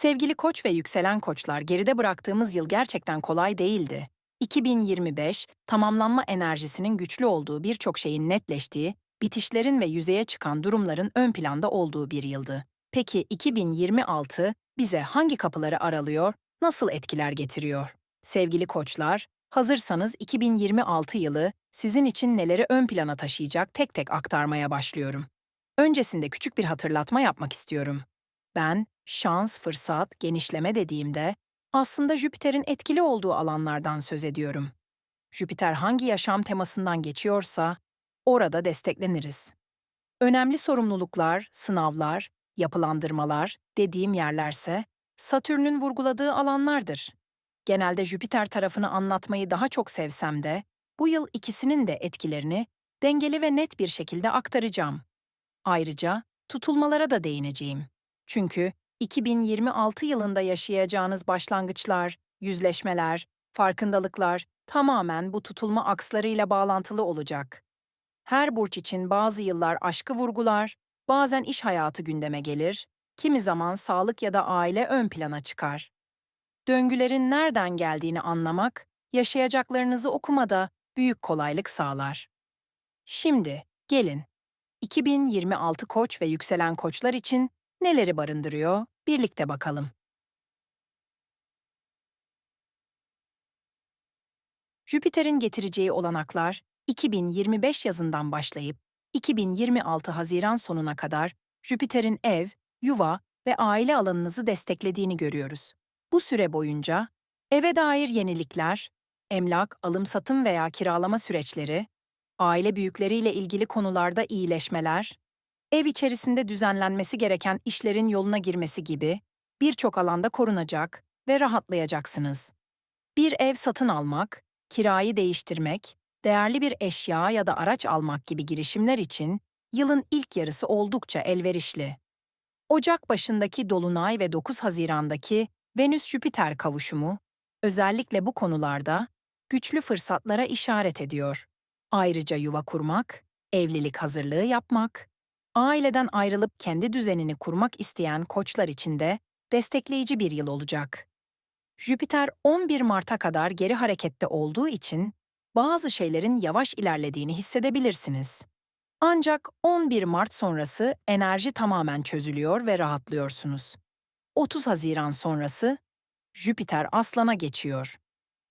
Sevgili koç ve yükselen koçlar, geride bıraktığımız yıl gerçekten kolay değildi. 2025, tamamlanma enerjisinin güçlü olduğu birçok şeyin netleştiği, bitişlerin ve yüzeye çıkan durumların ön planda olduğu bir yıldı. Peki 2026 bize hangi kapıları aralıyor, nasıl etkiler getiriyor? Sevgili koçlar, hazırsanız 2026 yılı sizin için neleri ön plana taşıyacak tek tek aktarmaya başlıyorum. Öncesinde küçük bir hatırlatma yapmak istiyorum. Ben şans, fırsat, genişleme dediğimde aslında Jüpiter'in etkili olduğu alanlardan söz ediyorum. Jüpiter hangi yaşam temasından geçiyorsa orada destekleniriz. Önemli sorumluluklar, sınavlar, yapılandırmalar dediğim yerlerse Satürn'ün vurguladığı alanlardır. Genelde Jüpiter tarafını anlatmayı daha çok sevsem de bu yıl ikisinin de etkilerini dengeli ve net bir şekilde aktaracağım. Ayrıca tutulmalara da değineceğim. Çünkü 2026 yılında yaşayacağınız başlangıçlar, yüzleşmeler, farkındalıklar tamamen bu tutulma akslarıyla bağlantılı olacak. Her burç için bazı yıllar aşkı vurgular, bazen iş hayatı gündeme gelir, kimi zaman sağlık ya da aile ön plana çıkar. Döngülerin nereden geldiğini anlamak, yaşayacaklarınızı okumada büyük kolaylık sağlar. Şimdi gelin 2026 koç ve yükselen koçlar için neleri barındırıyor? Birlikte bakalım. Jüpiter'in getireceği olanaklar 2025 yazından başlayıp 2026 Haziran sonuna kadar Jüpiter'in ev, yuva ve aile alanınızı desteklediğini görüyoruz. Bu süre boyunca eve dair yenilikler, emlak, alım-satım veya kiralama süreçleri, aile büyükleriyle ilgili konularda iyileşmeler, ev içerisinde düzenlenmesi gereken işlerin yoluna girmesi gibi birçok alanda korunacak ve rahatlayacaksınız. Bir ev satın almak, kirayı değiştirmek, değerli bir eşya ya da araç almak gibi girişimler için yılın ilk yarısı oldukça elverişli. Ocak başındaki Dolunay ve 9 Haziran'daki Venüs-Jüpiter kavuşumu, özellikle bu konularda güçlü fırsatlara işaret ediyor. Ayrıca yuva kurmak, evlilik hazırlığı yapmak, aileden ayrılıp kendi düzenini kurmak isteyen koçlar için de destekleyici bir yıl olacak. Jüpiter 11 Mart'a kadar geri harekette olduğu için bazı şeylerin yavaş ilerlediğini hissedebilirsiniz. Ancak 11 Mart sonrası enerji tamamen çözülüyor ve rahatlıyorsunuz. 30 Haziran sonrası Jüpiter Aslan'a geçiyor.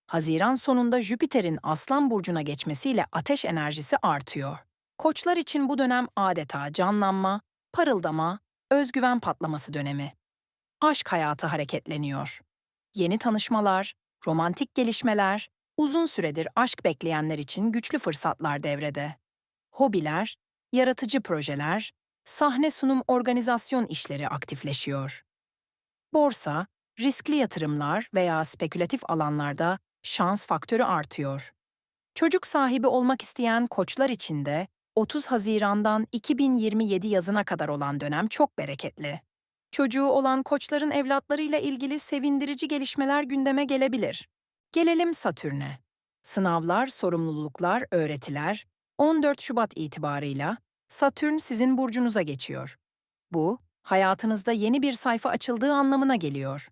Haziran sonunda Jüpiter'in Aslan burcuna geçmesiyle ateş enerjisi artıyor. Koçlar için bu dönem adeta canlanma, parıldama, özgüven patlaması dönemi. Aşk hayatı hareketleniyor. Yeni tanışmalar, romantik gelişmeler, uzun süredir aşk bekleyenler için güçlü fırsatlar devrede. Hobiler, yaratıcı projeler, sahne sunum organizasyon işleri aktifleşiyor. Borsa, riskli yatırımlar veya spekülatif alanlarda şans faktörü artıyor. Çocuk sahibi olmak isteyen koçlar için de 30 Haziran'dan 2027 yazına kadar olan dönem çok bereketli. Çocuğu olan koçların evlatlarıyla ilgili sevindirici gelişmeler gündeme gelebilir. Gelelim Satürn'e. Sınavlar, sorumluluklar, öğretiler 14 Şubat itibarıyla Satürn sizin burcunuza geçiyor. Bu, hayatınızda yeni bir sayfa açıldığı anlamına geliyor.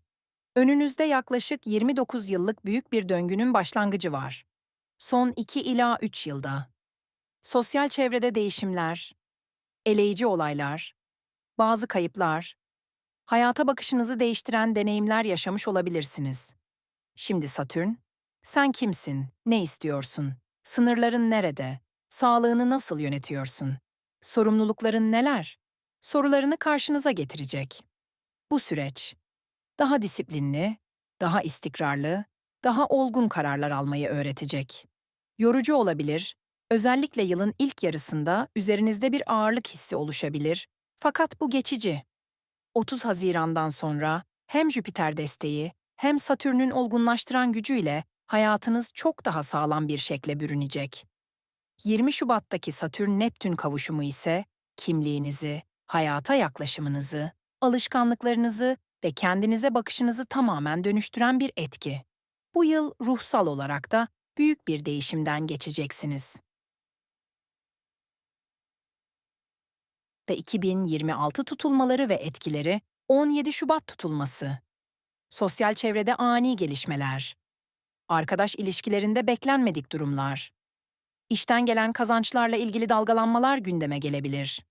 Önünüzde yaklaşık 29 yıllık büyük bir döngünün başlangıcı var. Son 2 ila 3 yılda. Sosyal çevrede değişimler, eleyici olaylar, bazı kayıplar, hayata bakışınızı değiştiren deneyimler yaşamış olabilirsiniz. Şimdi Satürn, sen kimsin, ne istiyorsun, sınırların nerede, sağlığını nasıl yönetiyorsun, sorumlulukların neler, sorularını karşınıza getirecek. Bu süreç, daha disiplinli, daha istikrarlı, daha olgun kararlar almayı öğretecek. Yorucu olabilir, özellikle yılın ilk yarısında üzerinizde bir ağırlık hissi oluşabilir, fakat bu geçici. 30 Haziran'dan sonra hem Jüpiter desteği hem Satürn'ün olgunlaştıran gücüyle hayatınız çok daha sağlam bir şekle bürünecek. 20 Şubat'taki Satürn-Neptün kavuşumu ise kimliğinizi, hayata yaklaşımınızı, alışkanlıklarınızı ve kendinize bakışınızı tamamen dönüştüren bir etki. Bu yıl ruhsal olarak da büyük bir değişimden geçeceksiniz. Ve 2026 tutulmaları ve etkileri 17 Şubat tutulması. Sosyal çevrede ani gelişmeler. Arkadaş ilişkilerinde beklenmedik durumlar. İşten gelen kazançlarla ilgili dalgalanmalar gündeme gelebilir.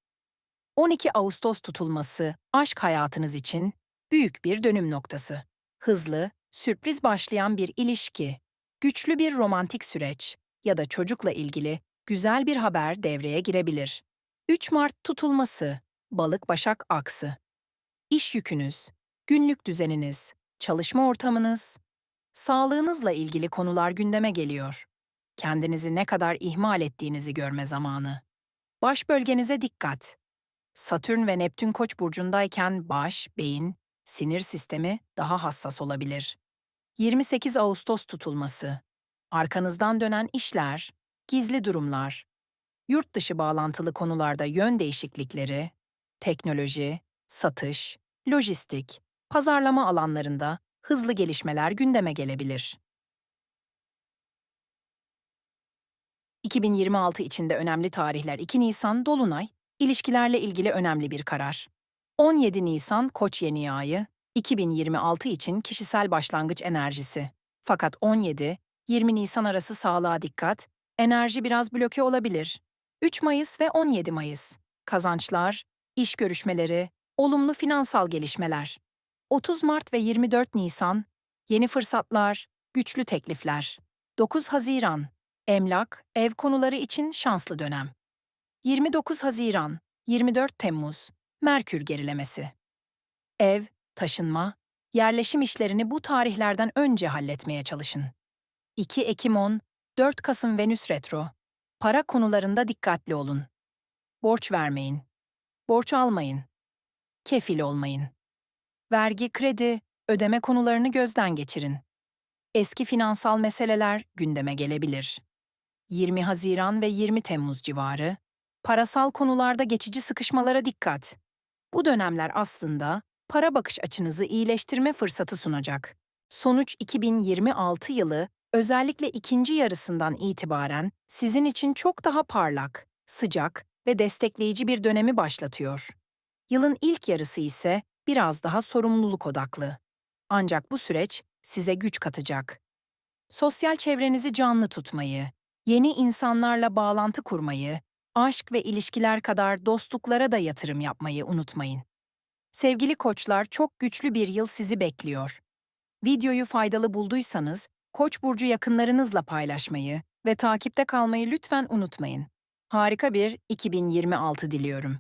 12 Ağustos tutulması aşk hayatınız için büyük bir dönüm noktası. Hızlı, sürpriz başlayan bir ilişki, güçlü bir romantik süreç ya da çocukla ilgili güzel bir haber devreye girebilir. 3 Mart tutulması, balık başak aksı. İş yükünüz, günlük düzeniniz, çalışma ortamınız, sağlığınızla ilgili konular gündeme geliyor. Kendinizi ne kadar ihmal ettiğinizi görme zamanı. Baş bölgenize dikkat. Satürn ve Neptün Koç burcundayken baş, beyin, sinir sistemi daha hassas olabilir. 28 Ağustos tutulması. Arkanızdan dönen işler, gizli durumlar, yurt dışı bağlantılı konularda yön değişiklikleri, teknoloji, satış, lojistik, pazarlama alanlarında hızlı gelişmeler gündeme gelebilir. 2026 içinde önemli tarihler 2 Nisan Dolunay, ilişkilerle ilgili önemli bir karar. 17 Nisan Koç yeni ayı, 2026 için kişisel başlangıç enerjisi. Fakat 17, 20 Nisan arası sağlığa dikkat, enerji biraz bloke olabilir. 3 Mayıs ve 17 Mayıs. Kazançlar, iş görüşmeleri, olumlu finansal gelişmeler. 30 Mart ve 24 Nisan, yeni fırsatlar, güçlü teklifler. 9 Haziran, emlak, ev konuları için şanslı dönem. 29 Haziran, 24 Temmuz, Merkür gerilemesi. Ev, taşınma, yerleşim işlerini bu tarihlerden önce halletmeye çalışın. 2 Ekim 10, 4 Kasım Venüs retro. Para konularında dikkatli olun. Borç vermeyin. Borç almayın. Kefil olmayın. Vergi, kredi, ödeme konularını gözden geçirin. Eski finansal meseleler gündeme gelebilir. 20 Haziran ve 20 Temmuz civarı, parasal konularda geçici sıkışmalara dikkat. Bu dönemler aslında para bakış açınızı iyileştirme fırsatı sunacak. Sonuç 2026 yılı özellikle ikinci yarısından itibaren sizin için çok daha parlak, sıcak ve destekleyici bir dönemi başlatıyor. Yılın ilk yarısı ise biraz daha sorumluluk odaklı. Ancak bu süreç size güç katacak. Sosyal çevrenizi canlı tutmayı, yeni insanlarla bağlantı kurmayı, aşk ve ilişkiler kadar dostluklara da yatırım yapmayı unutmayın. Sevgili koçlar çok güçlü bir yıl sizi bekliyor. Videoyu faydalı bulduysanız Koç burcu yakınlarınızla paylaşmayı ve takipte kalmayı lütfen unutmayın. Harika bir 2026 diliyorum.